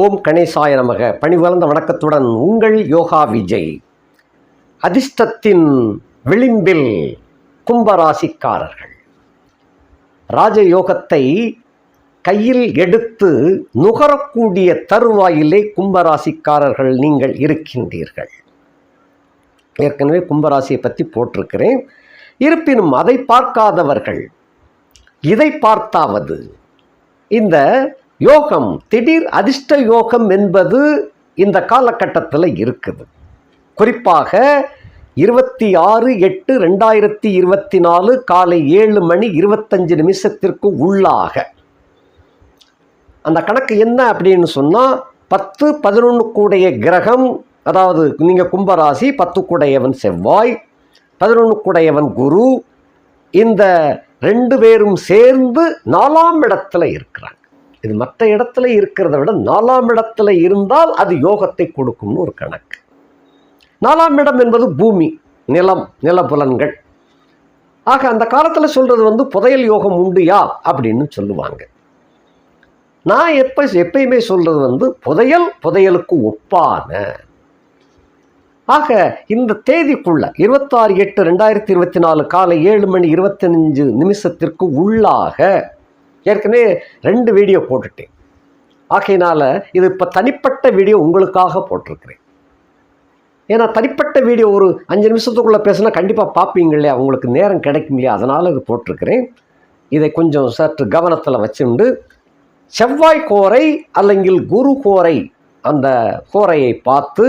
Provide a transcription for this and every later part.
ஓம் கணேசாய நமக. பணிவளர்ந்த வணக்கத்துடன் உங்கள் யோகா விஜய். அதிர்ஷ்டத்தின் விளிம்பில் கும்பராசிக்காரர்கள். ராஜயோகத்தை கையில் எடுத்து நுகரக்கூடிய தருவாயிலே கும்பராசிக்காரர்கள் நீங்கள் இருக்கின்றீர்கள். ஏற்கனவே கும்பராசியை பற்றி போட்டிருக்கிறேன். இருப்பினும் அதை பார்க்காதவர்கள் இதை பார்த்தாவது. இந்த யோகம் திடீர் அதிர்ஷ்ட யோகம் என்பது இந்த காலகட்டத்தில் இருக்குது. குறிப்பாக இருபத்தி ஆறு எட்டு ரெண்டாயிரத்தி இருபத்தி நாலு காலை ஏழு மணி இருபத்தஞ்சு நிமிஷத்திற்கு உள்ளாக. அந்த கணக்கு என்ன அப்படின்னு சொன்னால் பத்து பதினொன்று கூடைய கிரகம் அதாவது நீங்கள் கும்பராசி பத்து கூடையவன் செவ்வாய் பதினொன்று கூடையவன் குரு இந்த ரெண்டு பேரும் சேர்ந்து நாலாம் இடத்துல இருக்கிறாங்க. இது மற்ற இடத்துல இருக்கிறத விட நாலாம் இடத்துல இருந்தால் அது யோகத்தை கொடுக்கும்னு ஒரு கணக்கு. நாலாம் இடம் என்பது பூமி நிலம் நிலப்புலன்கள் ஆக அந்த காலத்தில் சொல்கிறது வந்து புதையல் யோகம் உண்டுயா அப்படின்னு சொல்லுவாங்க. நான் எப்போ எப்பயுமே சொல்கிறது வந்து புதையல் புதையலுக்கு ஒப்பான. ஆக இந்த தேதிக்குள்ள இருபத்தாறு எட்டு ரெண்டாயிரத்தி இருபத்தி நாலு காலை ஏழு மணி இருபத்தஞ்சு நிமிஷத்திற்கு உள்ளாக ஏற்கனவே ரெண்டு வீடியோ போட்டுட்டேன். ஆகையினால் இது இப்போ தனிப்பட்ட வீடியோ உங்களுக்காக போட்டிருக்கிறேன். ஏன்னா தனிப்பட்ட வீடியோ ஒரு அஞ்சு நிமிஷத்துக்குள்ளே பேசினா கண்டிப்பாக பார்ப்பீங்க இல்லையா? உங்களுக்கு நேரம் கிடைக்கும் இல்லையா? அதனால் இது போட்டிருக்கிறேன். இதை கொஞ்சம் சற்று கவனத்தில் வச்சுண்டு செவ்வாய் கோரை அல்லங்கில் குரு கோரை அந்த கோரையை பார்த்து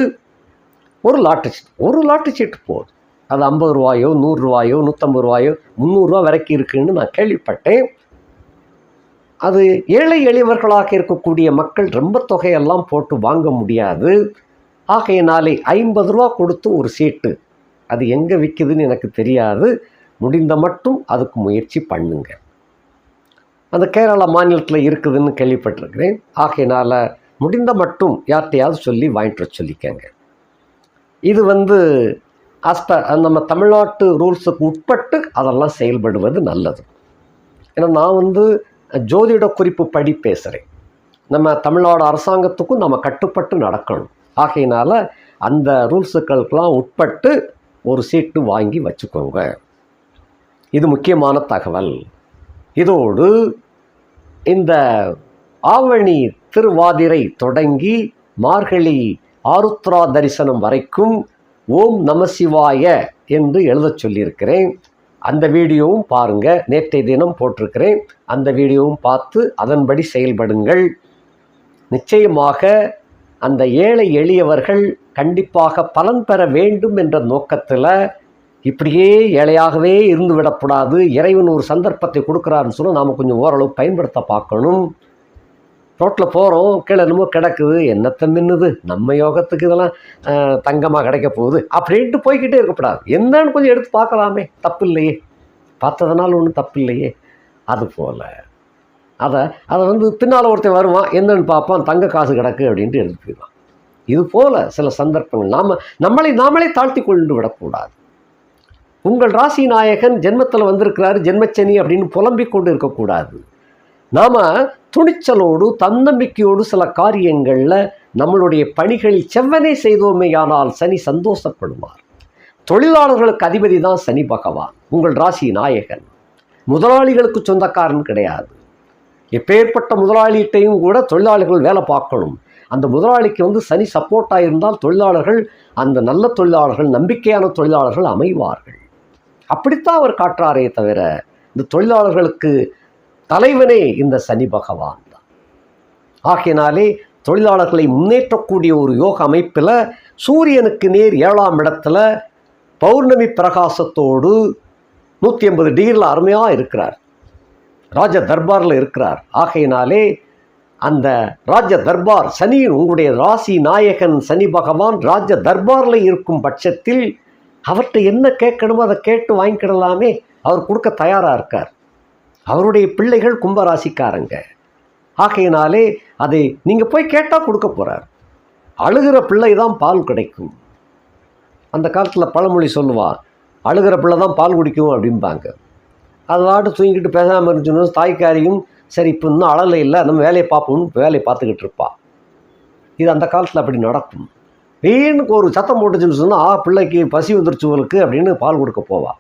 ஒரு லாட்டு சீட்டு ஒரு லாட்டு சீட்டு போகுது அது ஐம்பது ரூபாயோ நூறுரூவாயோ நூற்றம்பது ரூபாயோ முந்நூறுரூவா வரைக்கும் இருக்குன்னு நான் கேள்விப்பட்டேன். அது ஏழை எளியவர்களாக இருக்கக்கூடிய மக்கள் ரொம்ப தொகையெல்லாம் போட்டு வாங்க முடியாது. ஆகையினாலே ஐம்பது ரூபா கொடுத்து ஒரு சீட்டு. அது எங்கே விற்குதுன்னு எனக்கு தெரியாது. முடிந்த மட்டும் அதுக்கு முயற்சி பண்ணுங்க. அந்த கேரளா மாநிலத்தில் இருக்குதுன்னு கேள்விப்பட்டிருக்கிறேன். ஆகையினால் முடிந்த மட்டும் யார்கிட்டையாவது சொல்லி வாங்கிட்டு வர சொல்லிக்கங்க. இது வந்து அஸ்ப நம்ம தமிழ்நாட்டு ரூல்ஸுக்கு உட்பட்டு அதெல்லாம் செயல்படுவது நல்லது. ஏன்னா நான் வந்து ஜோதிட குறிப்பு படி பேசுகிறேன் நம்ம தமிழ்நாடு அரசாங்கத்துக்கும் நம்ம கட்டுப்பட்டு நடக்கணும். ஆகையினால் அந்த ரூல்ஸுக்களுக்கெல்லாம் உட்பட்டு ஒரு சீட்டு வாங்கி வச்சுக்கோங்க. இது முக்கியமான தகவல். இதோடு இந்த ஆவணி திருவாதிரை தொடங்கி மார்கழி ஆருத்ரா தரிசனம் வரைக்கும் ஓம் நமசிவாய என்று எழுதச் சொல்லியிருக்கிறேன். அந்த வீடியோவும் பாருங்கள் நேற்றைய தினம் போட்டிருக்கிறேன். அந்த வீடியோவும் பார்த்து அதன்படி செயல்படுங்கள். நிச்சயமாக அந்த ஏழை எளியவர்கள் கண்டிப்பாக பலன் பெற வேண்டும் என்ற நோக்கத்தில் இப்படியே ஏழையாகவே இருந்து விடக்கூடாது இறைவன் ஒரு சந்தர்ப்பத்தை கொடுக்குறாருன்னு சொல்லி நாம் கொஞ்சம் ஓரளவு பயன்படுத்த பார்க்கணும். ரோட்டில் போகிறோம் கீழே என்னமோ கிடக்குது என்னத்தை மின்னுது நம்ம யோகத்துக்கு இதெல்லாம் தங்கமாக கிடைக்க போகுது அப்படின்ட்டு போய்கிட்டே இருக்கக்கூடாது. என்னன்னு கொஞ்சம் எடுத்து பார்க்கலாமே. தப்பு இல்லையே பார்த்ததுனால ஒன்றும் தப்பு இல்லையே அது போல். அதை அதை வந்து பின்னால் ஒருத்தன் வருவான் என்னன்னு பார்ப்பான் தங்க காசு கிடக்கு அப்படின்ட்டு எடுத்து போயிடுவான். இது போல் சில சந்தர்ப்பங்கள். நாம் நம்மளை நாமளே தாழ்த்தி கொண்டு விடக்கூடாது. உங்கள் ராசி நாயகன் ஜென்மத்தில் வந்திருக்கிறாரு ஜென்மச்சனி அப்படின்னு புலம்பிக் கொண்டு இருக்கக்கூடாது. நாம் துணிச்சலோடு தன்னம்பிக்கையோடு சில காரியங்களில் நம்மளுடைய பணிகளில் செவ்வனே செய்தோமேயானால் சனி சந்தோஷப்படுவார். தொழிலாளர்களுக்கு அதிபதி தான் சனி பகவான். உங்கள் ராசி நாயகன். முதலாளிகளுக்கு சொந்தக்காரன் கிடையாது. எப்பேற்பட்ட முதலாளிகிட்டையும் கூட தொழிலாளர்கள் வேலை பார்க்கணும். அந்த முதலாளிக்கு வந்து சனி சப்போர்ட்டாக இருந்தால் தொழிலாளர்கள் அந்த நல்ல தொழிலாளர்கள் நம்பிக்கையான தொழிலாளர்கள் அமைவார்கள். அப்படித்தான் அவர் காட்டுறாரே தவிர இந்த தொழிலாளர்களுக்கு தலைவனே இந்த சனி பகவான் தான். ஆகையினாலே தொழிலாளர்களை முன்னேற்றக்கூடிய ஒரு யோக அமைப்பில் சூரியனுக்கு நேர் ஏழாம் இடத்துல பௌர்ணமி பிரகாசத்தோடு நூற்றி ஐம்பது டிகிரியில் அருமையாக இருக்கிறார். ராஜ தர்பாரில் இருக்கிறார். ஆகையினாலே அந்த ராஜ தர்பார் சனியின் உங்களுடைய ராசி நாயகன் சனி பகவான் ராஜ தர்பாரில் இருக்கும் பட்சத்தில் அவர்கிட்ட என்ன கேட்கணுமோ அதை கேட்டு வாங்கிக்கிடலாமே. அவர் கொடுக்க தயாராக இருக்கார். அவருடைய பிள்ளைகள் கும்பராசிக்காரங்க. ஆகையினாலே அதை நீங்கள் போய் கேட்டால் கொடுக்க போகிறார் அழுகிற பிள்ளை தான் பால் கிடைக்கும். அந்த காலத்தில் பழமொழி சொல்லுவான் அழுகிற பிள்ளை தான் பால் குடிக்கும் அப்படிம்பாங்க. அது வாட்டு தூங்கிட்டு பேசாமல் இருந்துச்சுன்னு தாய்க்காரியும் சரி இப்போ இன்னும் அழலை இல்லை நம்ம வேலையை பார்ப்போம்னு வேலையை பார்த்துக்கிட்டு இருப்பா. இது அந்த காலத்தில் அப்படி நடக்கும். வீணுக்கு ஒரு சத்தம் போட்டுச்சுன்னு சொன்னால் ஆ பிள்ளைக்கு பசி வந்துருச்சுவலுக்கு அப்படின்னு பால் கொடுக்க போவா.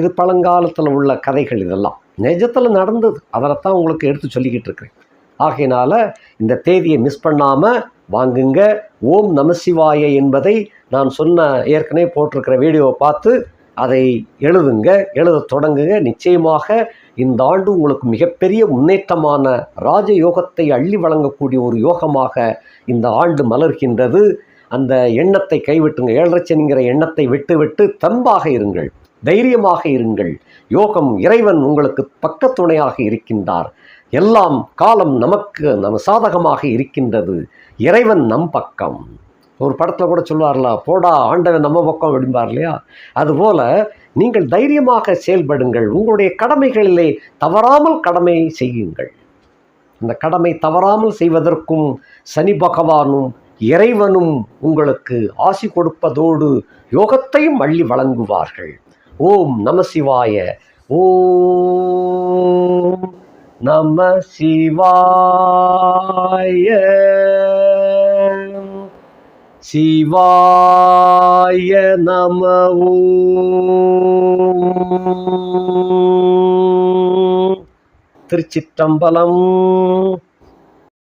இது பழங்காலத்தில் உள்ள கதைகள் இதெல்லாம். நிஜத்தில் நடந்தது. அதில் உங்களுக்கு எடுத்து சொல்லிக்கிட்டு இருக்கிறேன். ஆகையினால் இந்த தேதியை மிஸ் பண்ணாமல் வாங்குங்க. ஓம் நமசிவாய என்பதை நான் சொன்ன ஏற்கனவே போட்டிருக்கிற வீடியோவை பார்த்து அதை எழுதுங்க. எழுத தொடங்குங்க. நிச்சயமாக இந்த ஆண்டு உங்களுக்கு மிகப்பெரிய முன்னேற்றமான ராஜயோகத்தை அள்ளி வழங்கக்கூடிய ஒரு யோகமாக இந்த ஆண்டு மலர்கின்றது. அந்த எண்ணத்தை கைவிட்டுங்க. ஏழரச்சனிங்கிற எண்ணத்தை விட்டுவிட்டு தம்பாக இருங்கள். தைரியமாக இருங்கள். யோகம் இறைவன் உங்களுக்கு பக்கத்துணையாக இருக்கின்றார். எல்லாம் காலம் நமக்கு நம்ம சாதகமாக இருக்கின்றது. இறைவன் நம் பக்கம். ஒரு படத்தில் கூட சொல்லுவார்ல போடா ஆண்டவன் நம்ம பக்கம் அப்படிம்பார் இல்லையா? அதுபோல நீங்கள் தைரியமாக செயல்படுங்கள். உங்களுடைய கடமைகளிலே தவறாமல் கடமை செய்யுங்கள். அந்த கடமை தவறாமல் செய்வதற்கும் சனி பகவானும் இறைவனும் உங்களுக்கு ஆசி கொடுப்பதோடு யோகத்தையும் அள்ளி வழங்குவார்கள். ஓம் நம சிவாய. ஓம் நம சிவாய. சிவாய நம திருச்சிற்றம்பலம்